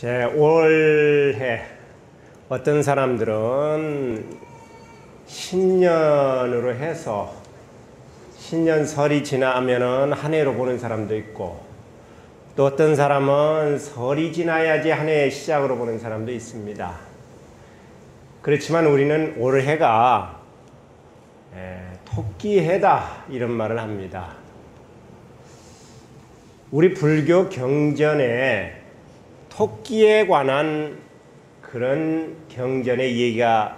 제 올해 어떤 사람들은 신년으로 해서 신년설이 지나면은 한 해로 보는 사람도 있고 또 어떤 사람은 설이 지나야지 한 해의 시작으로 보는 사람도 있습니다. 그렇지만 우리는 올해가 토끼해다 이런 말을 합니다. 우리 불교 경전에 토끼에 관한 그런 경전의 얘기가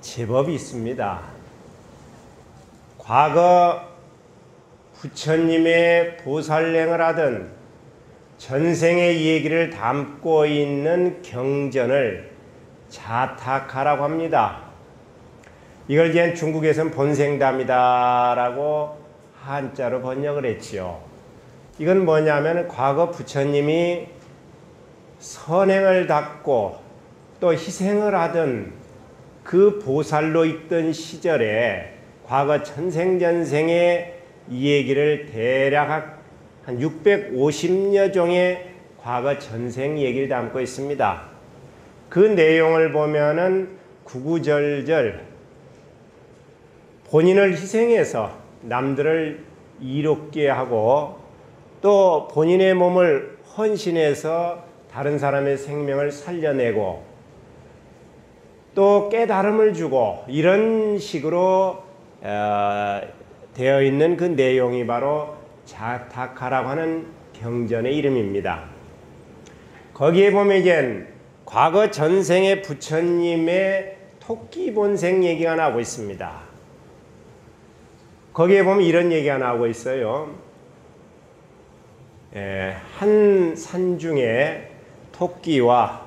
제법 있습니다. 과거 부처님의 보살행을 하던 전생의 얘기를 담고 있는 경전을 자타카라고 합니다. 이걸 이제 중국에서는 본생담이다라고 한자로 번역을 했지요. 이건 뭐냐면 과거 부처님이 선행을 닦고 또 희생을 하던 그 보살로 있던 시절에 과거 천생전생의 이 얘기를 대략 한 650여 종의 과거 전생 얘기를 담고 있습니다. 그 내용을 보면은 구구절절 본인을 희생해서 남들을 이롭게 하고 또 본인의 몸을 헌신해서 다른 사람의 생명을 살려내고 또 깨달음을 주고 이런 식으로 어, 되어 있는 그 내용이 바로 자타카라고 하는 경전의 이름입니다. 거기에 보면 이제 과거 전생의 부처님의 토끼 본생 얘기가 나오고 있습니다. 거기에 보면 이런 얘기가 나오고 있어요. 예, 한 산 중에 토끼와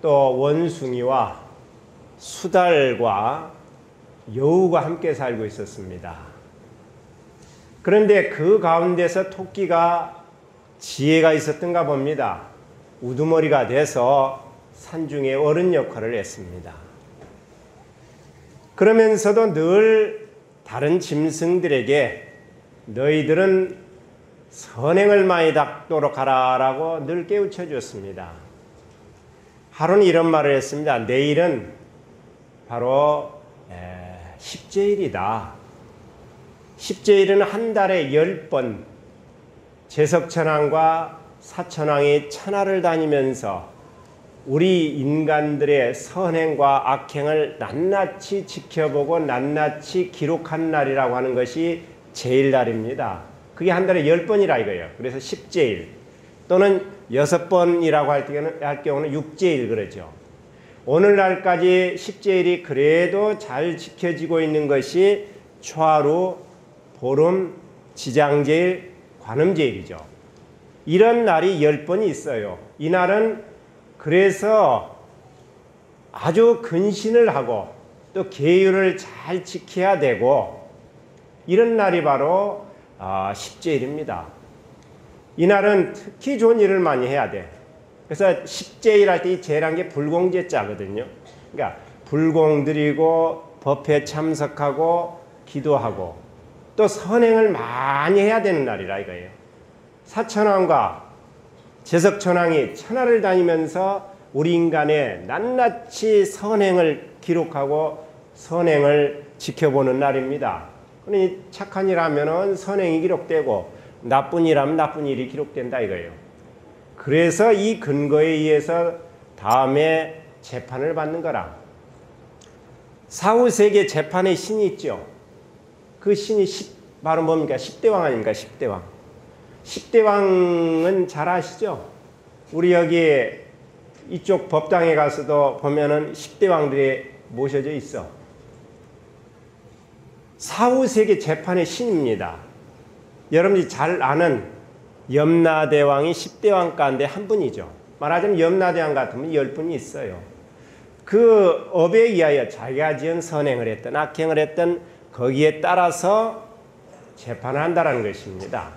또 원숭이와 수달과 여우가 함께 살고 있었습니다. 그런데 그 가운데서 토끼가 지혜가 있었던가 봅니다. 우두머리가 돼서 산중의 어른 역할을 했습니다. 그러면서도 늘 다른 짐승들에게 너희들은 선행을 많이 닦도록 하라라고 늘 깨우쳐 주었습니다. 하루는 이런 말을 했습니다. 내일은 바로 십제일이다. 십제일은 한 달에 열 번 제석천왕과 사천왕이 천하를 다니면서 우리 인간들의 선행과 악행을 낱낱이 지켜보고 낱낱이 기록한 날이라고 하는 것이 제일날입니다. 그게 한 달에 열 번이라 이거예요. 그래서 십제일 또는 여섯 번이라고 할 경우는, 할 경우는 육제일 그러죠. 오늘날까지 십제일이 그래도 잘 지켜지고 있는 것이 초하루, 보름, 지장제일, 관음제일이죠. 이런 날이 열 번이 있어요. 이 날은 그래서 아주 근신을 하고 또 계율을 잘 지켜야 되고 이런 날이 바로 아, 십제일입니다. 이날은 특히 좋은 일을 많이 해야 돼. 그래서 십제일 할 때 이 제란 게 불공제자거든요. 그러니까 불공 드리고 법회 참석하고 기도하고 또 선행을 많이 해야 되는 날이라 이거예요. 사천왕과 제석천왕이 천하를 다니면서 우리 인간의 낱낱이 선행을 기록하고 선행을 지켜보는 날입니다. 그러니 착한 일 하면은 선행이 기록되고 나쁜 일 하면 나쁜 일이 기록된다 이거예요. 그래서 이 근거에 의해서 다음에 재판을 받는 거라. 사후세계 재판의 신이 있죠. 그 신이 10, 바로 뭡니까? 10대 왕 아닙니까? 10대 왕. 10대 왕은 잘 아시죠? 우리 여기 이쪽 법당에 가서도 보면은 10대 왕들이 모셔져 있어. 사후세계 재판의 신입니다. 여러분들이 잘 아는 염라대왕이 10대 왕 가운데 한 분이죠. 말하자면 염라대왕 같으면 10분이 있어요. 그 업에 의하여 자기가 지은 선행을 했던 악행을 했던 거기에 따라서 재판을 한다는 것입니다.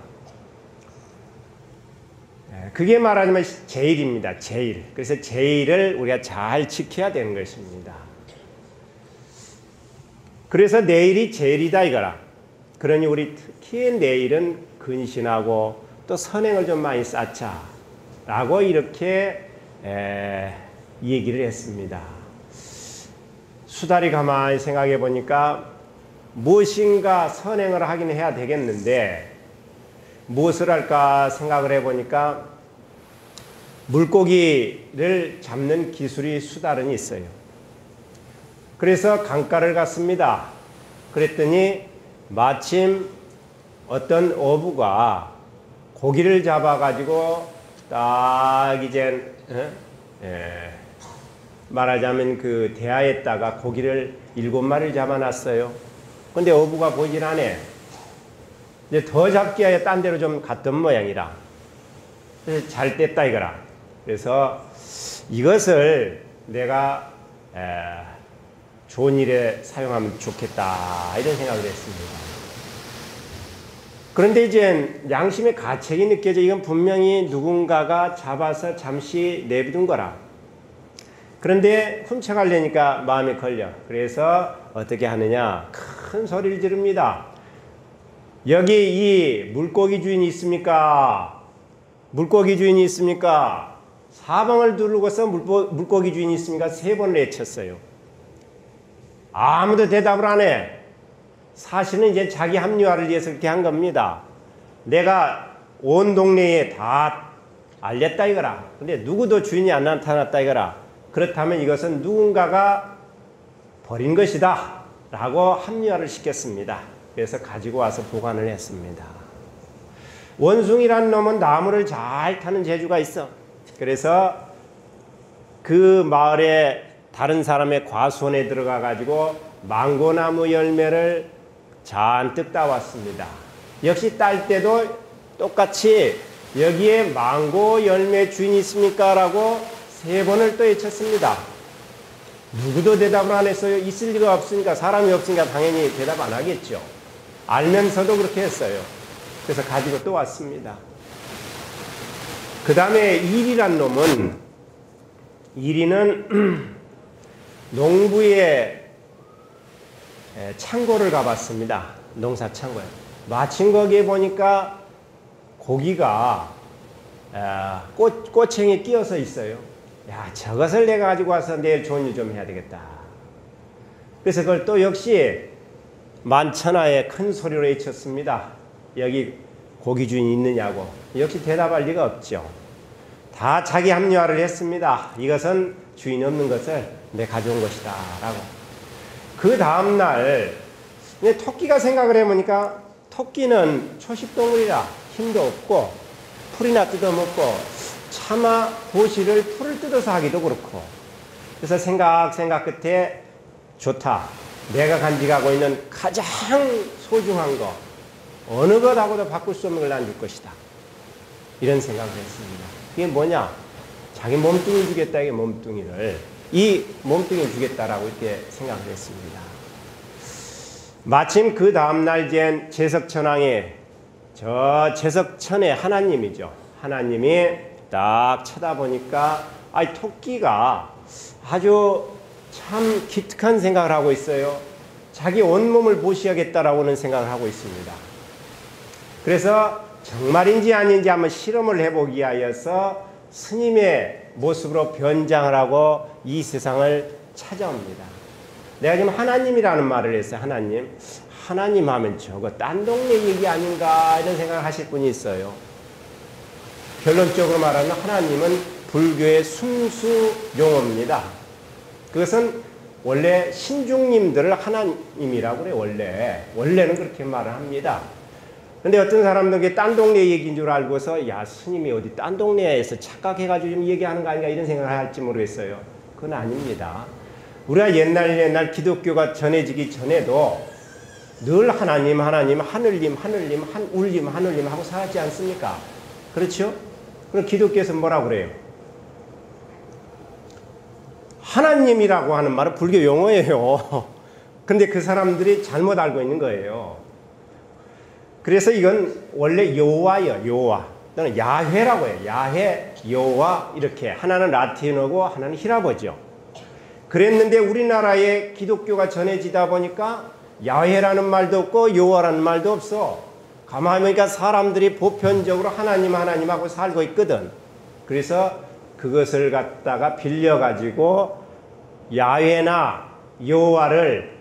네, 그게 말하자면 제일입니다. 제일. 그래서 제일을 우리가 잘 지켜야 되는 것입니다. 그래서 내일이 제일이다 이거라. 그러니 우리 특히 내일은 근신하고 또 선행을 좀 많이 쌓자. 라고 이렇게 에, 얘기를 했습니다. 수달이 가만히 생각해 보니까 무엇인가 선행을 하긴 해야 되겠는데 무엇을 할까 생각을 해 보니까 물고기를 잡는 기술이 수달은 있어요. 그래서 강가를 갔습니다. 그랬더니 마침 어떤 어부가 고기를 잡아가지고 딱 이제 예, 말하자면 그 대하에다가 고기를 일곱 마리를 잡아놨어요. 근데 어부가 보질 않네. 이제 더 잡기 위해 딴 데로 좀 갔던 모양이라. 그래서 잘 뗐다 이거라. 그래서 이것을 내가 에, 좋은 일에 사용하면 좋겠다 이런 생각을 했습니다. 그런데 이제 양심의 가책이 느껴져 이건 분명히 누군가가 잡아서 잠시 내비둔 거라. 그런데 훔쳐가려니까 마음에 걸려. 그래서 어떻게 하느냐? 큰 소리를 지릅니다. 여기 이 물고기 주인이 있습니까? 물고기 주인이 있습니까? 사방을 두르고서 물고기 주인이 있습니까? 세 번을 외쳤어요. 아무도 대답을 안 해. 사실은 이제 자기 합리화를 위해서 그렇게 한 겁니다. 내가 온 동네에 다 알렸다 이거라. 근데 누구도 주인이 안 나타났다 이거라. 그렇다면 이것은 누군가가 버린 것이다. 라고 합리화를 시켰습니다. 그래서 가지고 와서 보관을 했습니다. 원숭이란 놈은 나무를 잘 타는 재주가 있어. 그래서 그 마을에 다른 사람의 과수원에 들어가 가지고 망고나무 열매를 잔뜩 따왔습니다. 역시 딸 때도 똑같이 여기에 망고 열매 주인 있습니까? 라고 세 번을 또 외쳤습니다. 누구도 대답을 안 했어요. 있을 리가 없으니까 사람이 없으니까 당연히 대답 안 하겠죠. 알면서도 그렇게 했어요. 그래서 가지고 또 왔습니다. 그 다음에 일이란 놈은 일이는 농부의 창고를 가봤습니다. 농사 창고에. 마침 거기에 보니까 고기가 꽃, 꽃챙이 끼어서 있어요. 야, 저것을 내가 가지고 와서 내일 좋은 일좀 해야 되겠다. 그래서 그걸 또 역시 만천하에 큰 소리로 외쳤습니다. 여기 고기 주인이 있느냐고. 역시 대답할 리가 없죠. 다 자기 합리화를 했습니다. 이것은 주인 없는 것을 내 가져온 것이다. 라고. 그 다음날, 토끼가 생각을 해보니까 토끼는 초식동물이라 힘도 없고 풀이나 뜯어먹고 차마 도시를 풀을 뜯어서 하기도 그렇고 그래서 생각 생각 끝에 좋다. 내가 간직하고 있는 가장 소중한 거 어느 것하고도 바꿀 수 없는 걸 난 줄 것이다. 이런 생각을 했습니다. 이게 뭐냐? 자기 몸뚱이 주겠다, 이게 몸뚱이를. 이 몸뚱이 주겠다라고 이렇게 생각을 했습니다. 마침 그 다음날 된 제석천왕의 저 제석천의 하나님이죠. 하나님이 딱 쳐다보니까 아 토끼가 아주 참 기특한 생각을 하고 있어요. 자기 온몸을 보시야겠다라고는 생각을 하고 있습니다. 그래서 정말인지 아닌지 한번 실험을 해보기 위하여서 스님의 모습으로 변장을 하고 이 세상을 찾아옵니다. 내가 지금 하나님이라는 말을 했어요. 하나님. 하나님 하면 저거 딴 동네 얘기 아닌가 이런 생각을 하실 분이 있어요. 결론적으로 말하면 하나님은 불교의 순수 용어입니다. 그것은 원래 신중님들을 하나님이라고 그래 원래 원래는 그렇게 말을 합니다. 근데 어떤 사람들은 딴 동네 얘기인 줄 알고서 야 스님이 어디 딴 동네에서 착각해가지고 좀 얘기하는 거 아닌가 이런 생각을 할지 모르겠어요. 그건 아닙니다. 우리가 옛날 옛날 기독교가 전해지기 전에도 늘 하나님 하나님 하늘님 하늘님 한 울림 하늘님 하고 살았지 않습니까? 그렇죠? 그럼 기독교에서 뭐라 그래요? 하나님이라고 하는 말은 불교 용어예요. 근데 그 사람들이 잘못 알고 있는 거예요. 그래서 이건 원래 여호와요, 여호와. 또는 야훼라고 해요. 야훼, 여호와 이렇게 하나는 라틴어고 하나는 히라버죠. 그랬는데 우리나라에 기독교가 전해지다 보니까 야훼라는 말도 없고 여호와라는 말도 없어. 가만히 보니까 사람들이 보편적으로 하나님 하나님 하고 살고 있거든. 그래서 그것을 갖다가 빌려 가지고 야훼나 여호와를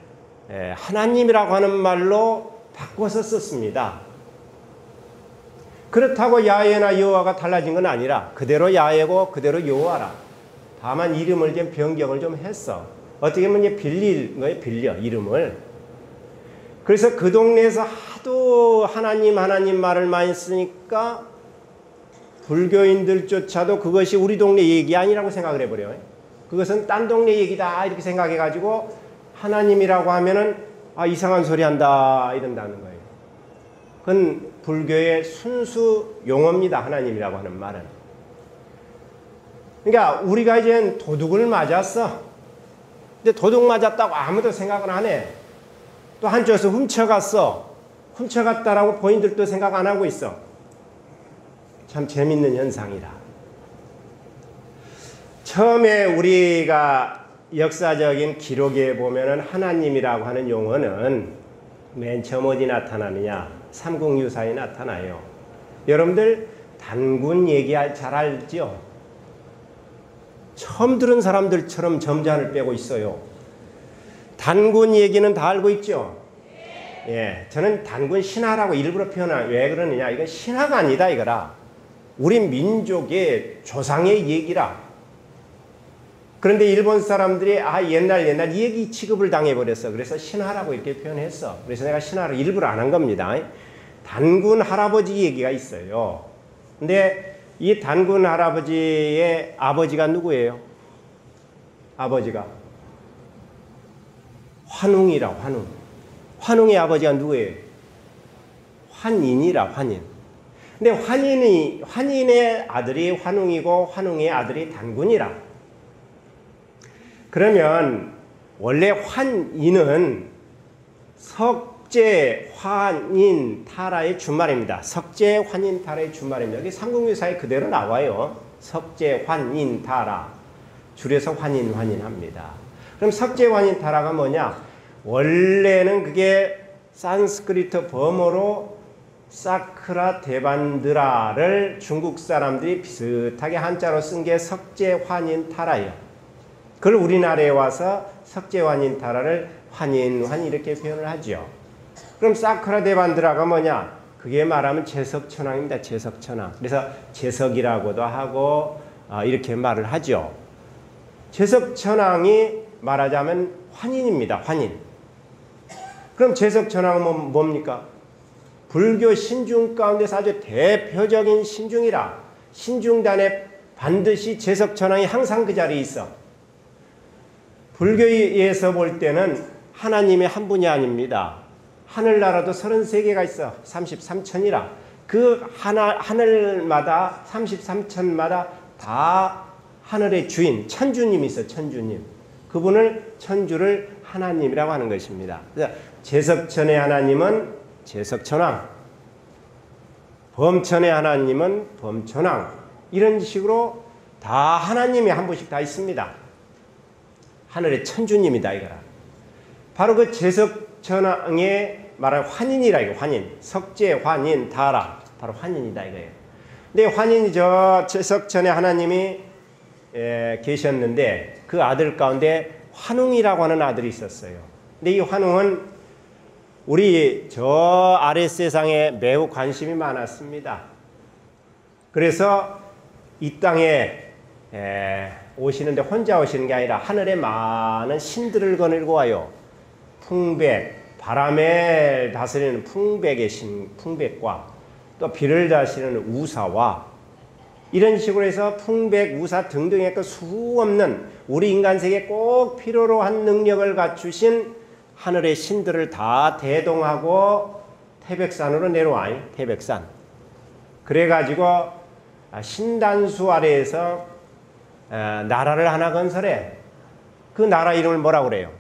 에, 하나님이라고 하는 말로 바꿔서 썼습니다. 그렇다고 야훼나 여호와가 달라진 건 아니라 그대로 야훼고 그대로 여호와라. 다만 이름을 좀 변경을 좀 했어. 어떻게 보면 이제 빌릴 거예요, 빌려 이름을. 그래서 그 동네에서 하도 하나님 하나님 말을 많이 쓰니까 불교인들조차도 그것이 우리 동네 얘기 아니라고 생각을 해버려요. 그것은 딴 동네 얘기다 이렇게 생각해가지고 하나님이라고 하면은 아 이상한 소리 한다 이런다는 거예요. 그건 불교의 순수 용어입니다. 하나님이라고 하는 말은. 그러니까 우리가 이제 도둑을 맞았어. 근데 도둑 맞았다고 아무도 생각은 안 해. 또 한쪽에서 훔쳐갔어. 훔쳐갔다라고 본인들도 생각 안 하고 있어. 참 재밌는 현상이라. 처음에 우리가 역사적인 기록에 보면은 하나님이라고 하는 용어는 맨 처음 어디 나타나느냐? 삼국유사에 나타나요. 여러분들 단군 얘기 잘 알죠? 처음 들은 사람들처럼 점잖을 빼고 있어요. 단군 얘기는 다 알고 있죠? 예, 저는 단군 신화라고 일부러 표현한 왜 그러느냐? 이건 신화가 아니다 이거라. 우리 민족의 조상의 얘기라. 그런데 일본 사람들이 아 옛날 옛날 이 얘기 취급을 당해버렸어. 그래서 신화라고 이렇게 표현했어. 그래서 내가 신화를 일부러 안 한 겁니다. 단군 할아버지 얘기가 있어요. 근데 이 단군 할아버지의 아버지가 누구예요? 아버지가 환웅이라 환웅. 환웅의 아버지가 누구예요? 환인이라 환인. 근데 환인이 환인의 아들이 환웅이고 환웅의 아들이 단군이라. 그러면 원래 환인은 석재 환인 타라의 준말입니다. 석재 환인 타라의 준말입니다. 여기 삼국유사에 그대로 나와요. 석재 환인 타라. 줄여서 환인 환인합니다. 그럼 석재 환인 타라가 뭐냐? 원래는 그게 산스크리트 범어로 사크라 데반드라를 중국 사람들이 비슷하게 한자로 쓴 게 석재 환인 타라예요. 그걸 우리나라에 와서 석재환인 타라를 환인, 환 이렇게 표현을 하죠. 그럼 사크라 데반드라가 뭐냐? 그게 말하면 제석천왕입니다. 제석천왕. 그래서 제석이라고도 하고 어, 이렇게 말을 하죠. 제석천왕이 말하자면 환인입니다. 환인. 그럼 제석천왕은 뭐, 뭡니까? 불교 신중 가운데서 아주 대표적인 신중이라 신중단에 반드시 제석천왕이 항상 그 자리에 있어. 불교에서 볼 때는 하나님의 한 분이 아닙니다. 하늘나라도 33개가 있어. 33천이라. 그 하나, 하늘마다 33천마다 다 하늘의 주인, 천주님이 있어, 천주님. 그분을 천주를 하나님이라고 하는 것입니다. 제석천의 하나님은 제석천왕, 범천의 하나님은 범천왕. 이런 식으로 다 하나님이 한 분씩 다 있습니다. 하늘의 천주님이다 이거라. 바로 그 제석천왕의 말한 환인이라 이거 환인. 석재 환인 다라. 바로 환인이다 이거예요. 근데 환인이 저 제석천의 하나님이 에, 계셨는데 그 아들 가운데 환웅이라고 하는 아들이 있었어요. 근데 이 환웅은 우리 저 아래 세상에 매우 관심이 많았습니다. 그래서 이 땅에 에, 오시는데 혼자 오시는 게 아니라 하늘에 많은 신들을 거느리고 와요. 풍백, 바람을 다스리는 풍백의 신, 풍백과 또 비를 다스리는 우사와 이런 식으로 해서 풍백, 우사 등등의 그 수 없는 우리 인간 세계에 꼭 필요로 한 능력을 갖추신 하늘의 신들을 다 대동하고 태백산으로 내려와 태백산. 그래가지고 신단수 아래에서 나라를 하나 건설해. 그 나라 이름을 뭐라고 그래요?